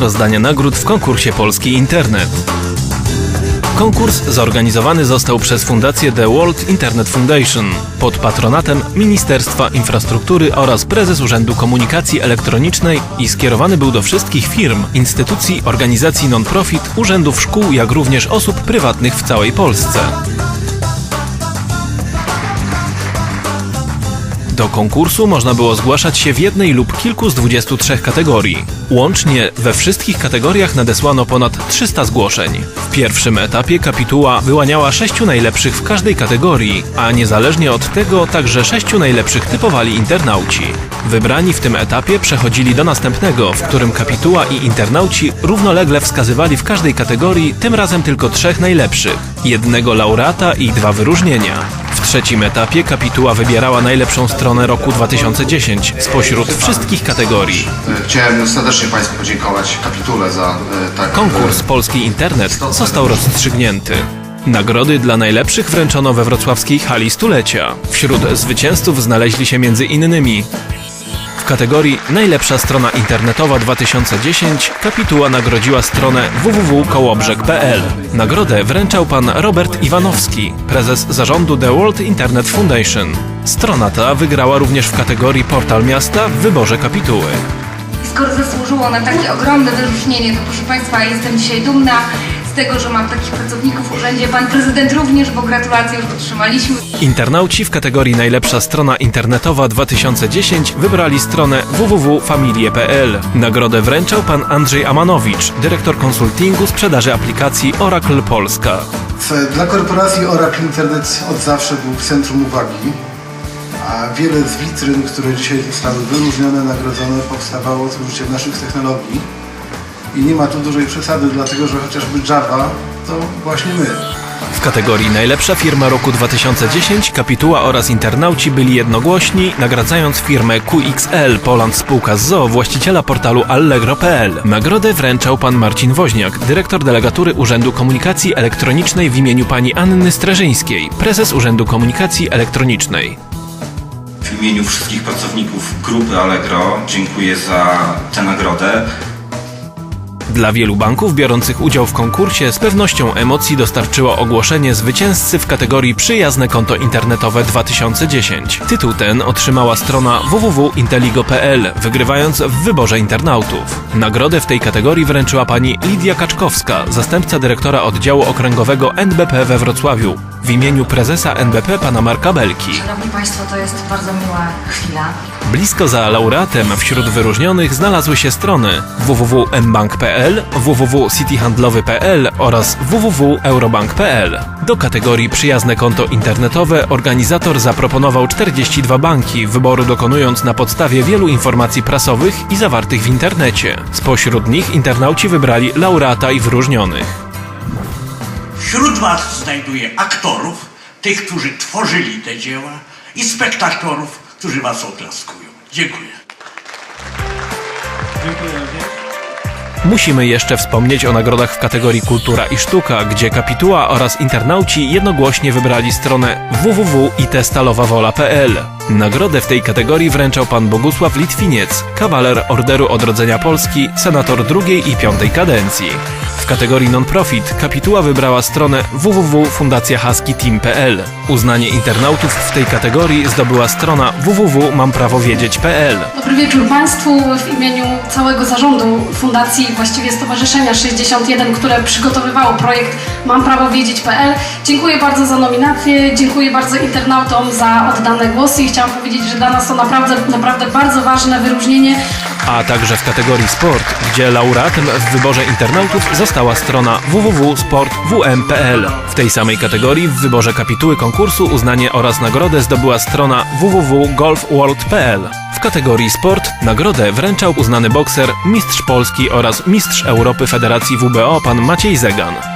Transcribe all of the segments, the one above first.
Rozdania nagród w konkursie Polski Internet. Konkurs zorganizowany został przez Fundację The World Internet Foundation pod patronatem Ministerstwa Infrastruktury oraz prezes Urzędu Komunikacji Elektronicznej i skierowany był do wszystkich firm, instytucji, organizacji non-profit, urzędów szkół, jak również osób prywatnych w całej Polsce. Do konkursu można było zgłaszać się w jednej lub kilku z 23 kategorii. Łącznie we wszystkich kategoriach nadesłano ponad 300 zgłoszeń. W pierwszym etapie kapituła wyłaniała sześciu najlepszych w każdej kategorii, a niezależnie od tego także sześciu najlepszych typowali internauci. Wybrani w tym etapie przechodzili do następnego, w którym kapituła i internauci równolegle wskazywali w każdej kategorii tym razem tylko trzech najlepszych, jednego laureata i dwa wyróżnienia. Trzecim etapie kapituła wybierała najlepszą stronę roku 2010 spośród wszystkich kategorii. E, Chciałem serdecznie Państwu podziękować kapitule za e, tak Konkurs Polski Internet został rozstrzygnięty. Nagrody dla najlepszych wręczono we wrocławskiej hali stulecia. Wśród zwycięzców znaleźli się między innymi w kategorii Najlepsza strona internetowa 2010 kapituła nagrodziła stronę www.kołobrzeg.pl. Nagrodę wręczał pan Robert Iwanowski, prezes zarządu The World Internet Foundation. Strona ta wygrała również w kategorii Portal Miasta w wyborze kapituły. Skoro zasłużyło na takie ogromne wyróżnienie, to proszę Państwa, jestem dzisiaj dumna tego, że mam takich pracowników w urzędzie. Pan prezydent również, bo gratulacje już otrzymaliśmy. Internauci w kategorii Najlepsza strona internetowa 2010 wybrali stronę www.familie.pl. Nagrodę wręczał pan Andrzej Amanowicz, dyrektor konsultingu sprzedaży aplikacji Oracle Polska. Dla korporacji Oracle Internet od zawsze był w centrum uwagi, a wiele z witryn, które dzisiaj zostały wyróżnione, nagrodzone, powstawało z użyciem naszych technologii. I nie ma tu dużej przesady, dlatego że chociażby Java to właśnie my. W kategorii Najlepsza firma roku 2010 kapituła oraz internauci byli jednogłośni, nagradzając firmę QXL Poland Spółka z ZOO, właściciela portalu allegro.pl. Nagrodę wręczał pan Marcin Woźniak, dyrektor delegatury Urzędu Komunikacji Elektronicznej w imieniu pani Anny Streżyńskiej, prezes Urzędu Komunikacji Elektronicznej. W imieniu wszystkich pracowników grupy Allegro dziękuję za tę nagrodę. Dla wielu banków biorących udział w konkursie z pewnością emocji dostarczyło ogłoszenie zwycięzcy w kategorii Przyjazne konto internetowe 2010. Tytuł ten otrzymała strona www.inteligo.pl, wygrywając w wyborze internautów. Nagrodę w tej kategorii wręczyła pani Lidia Kaczkowska, zastępca dyrektora oddziału okręgowego NBP we Wrocławiu, w imieniu prezesa NBP pana Marka Belki. Szanowni Państwo, to jest bardzo miła chwila. Blisko za laureatem wśród wyróżnionych znalazły się strony www.mbank.pl, www.cityhandlowy.pl oraz www.eurobank.pl. Do kategorii Przyjazne konto internetowe organizator zaproponował 42 banki, wyboru dokonując na podstawie wielu informacji prasowych i zawartych w internecie. Spośród nich internauci wybrali laureata i wyróżnionych. Wśród Was znajduję aktorów, tych, którzy tworzyli te dzieła i spektatorów, którzy Was oklaskują. Dziękuję. Musimy jeszcze wspomnieć o nagrodach w kategorii Kultura i Sztuka, gdzie kapituła oraz internauci jednogłośnie wybrali stronę www.itstalowawola.pl. Nagrodę w tej kategorii wręczał pan Bogusław Litwiniec, kawaler Orderu Odrodzenia Polski, senator drugiej i piątej kadencji. W kategorii non-profit kapituła wybrała stronę www.fundacjahuskyteam.pl. Uznanie internautów w tej kategorii zdobyła strona www.mamprawowiedzieć.pl. Dobry wieczór Państwu. W imieniu całego zarządu Fundacji, właściwie Stowarzyszenia 61, które przygotowywało projekt Mam Prawo Wiedzieć.pl. Dziękuję bardzo za nominację, dziękuję bardzo internautom za oddane głosy chciałam powiedzieć, że dla nas to naprawdę, naprawdę bardzo ważne wyróżnienie. a także w kategorii sport, gdzie laureatem w wyborze internautów została strona www.sportwm.pl. W tej samej kategorii w wyborze kapituły konkursu uznanie oraz nagrodę zdobyła strona www.golfworld.pl. W kategorii sport nagrodę wręczał uznany bokser, mistrz Polski oraz mistrz Europy Federacji WBO pan Maciej Zegan.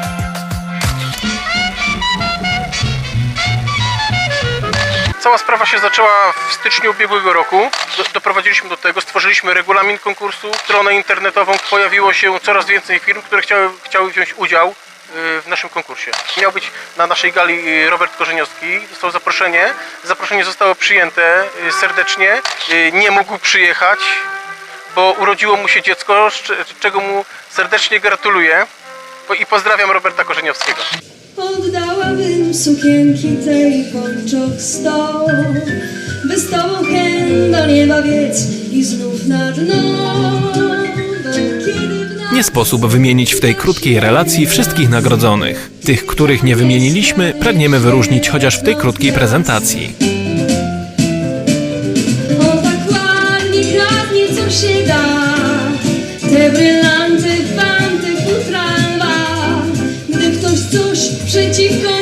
Cała sprawa się zaczęła w styczniu ubiegłego roku. Do, doprowadziliśmy do tego, stworzyliśmy regulamin konkursu, stronę internetową. Pojawiło się coraz więcej firm, które chciały, chciały wziąć udział y, w naszym konkursie. Miał być na naszej gali y, Robert Korzeniowski, dostał zaproszenie. Zaproszenie zostało przyjęte y, serdecznie. Nie mógł przyjechać. bo urodziło mu się dziecko, czego mu serdecznie gratuluję. I pozdrawiam Roberta Korzeniowskiego. Sukienki tej pończok sto By z tobą hen do nieba biec i znów na dno Nie sposób wymienić w tej krótkiej relacji wszystkich nagrodzonych. Tych, których nie wymieniliśmy, pragniemy wyróżnić chociaż w tej krótkiej prezentacji. O tak ładnie kradnie co się da Te brylanty, fanty, futralba Gdy ktoś coś przeciwko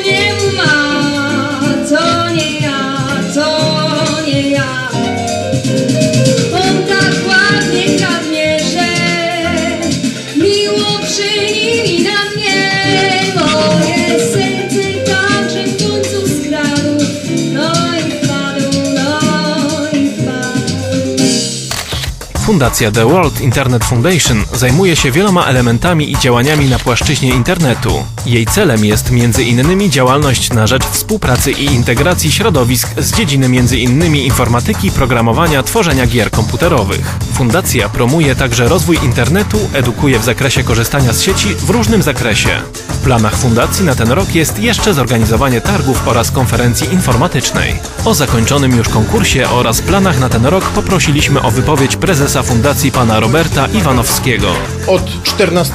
Fundacja The World Internet Foundation zajmuje się wieloma elementami i działaniami na płaszczyźnie internetu. Jej celem jest innymi działalność na rzecz współpracy i integracji środowisk z dziedziny innymi informatyki, programowania, tworzenia gier komputerowych. Fundacja promuje także rozwój internetu, edukuje w zakresie korzystania z sieci w różnym zakresie. W planach fundacji na ten rok jest jeszcze zorganizowanie targów oraz konferencji informatycznej. O zakończonym już konkursie oraz planach na ten rok poprosiliśmy o wypowiedź prezesa fundacji pana Roberta Iwanowskiego. Od 14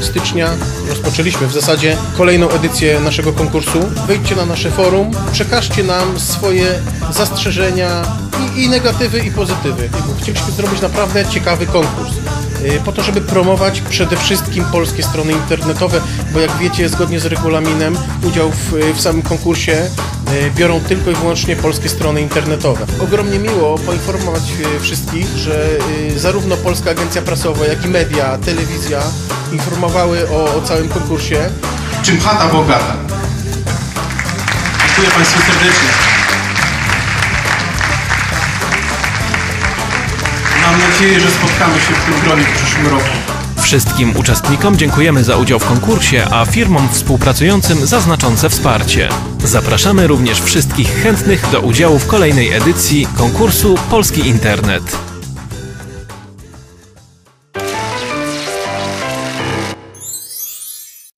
stycznia rozpoczęliśmy w zasadzie kolejną edycję naszego konkursu. Wejdźcie na nasze forum, przekażcie nam swoje zastrzeżenia i, i negatywy i pozytywy. Chcieliśmy zrobić naprawdę ciekawy konkurs. y, Po to, żeby promować przede wszystkim polskie strony internetowe, bo jak wiecie, zgodnie z regulaminem, udział w, w samym konkursie y, biorą tylko i wyłącznie polskie strony internetowe. Ogromnie miło poinformować y, wszystkich, że y, zarówno Polska Agencja Prasowa, jak i media, telewizja informowały o, o całym konkursie. Czym chata bogata? Dziękuję Państwu serdecznie. Mam nadzieję, że spotkamy się w tym gronie w przyszłym roku. Wszystkim uczestnikom dziękujemy za udział w konkursie, a firmom współpracującym za znaczące wsparcie. Zapraszamy również wszystkich chętnych do udziału w kolejnej edycji konkursu Polski Internet.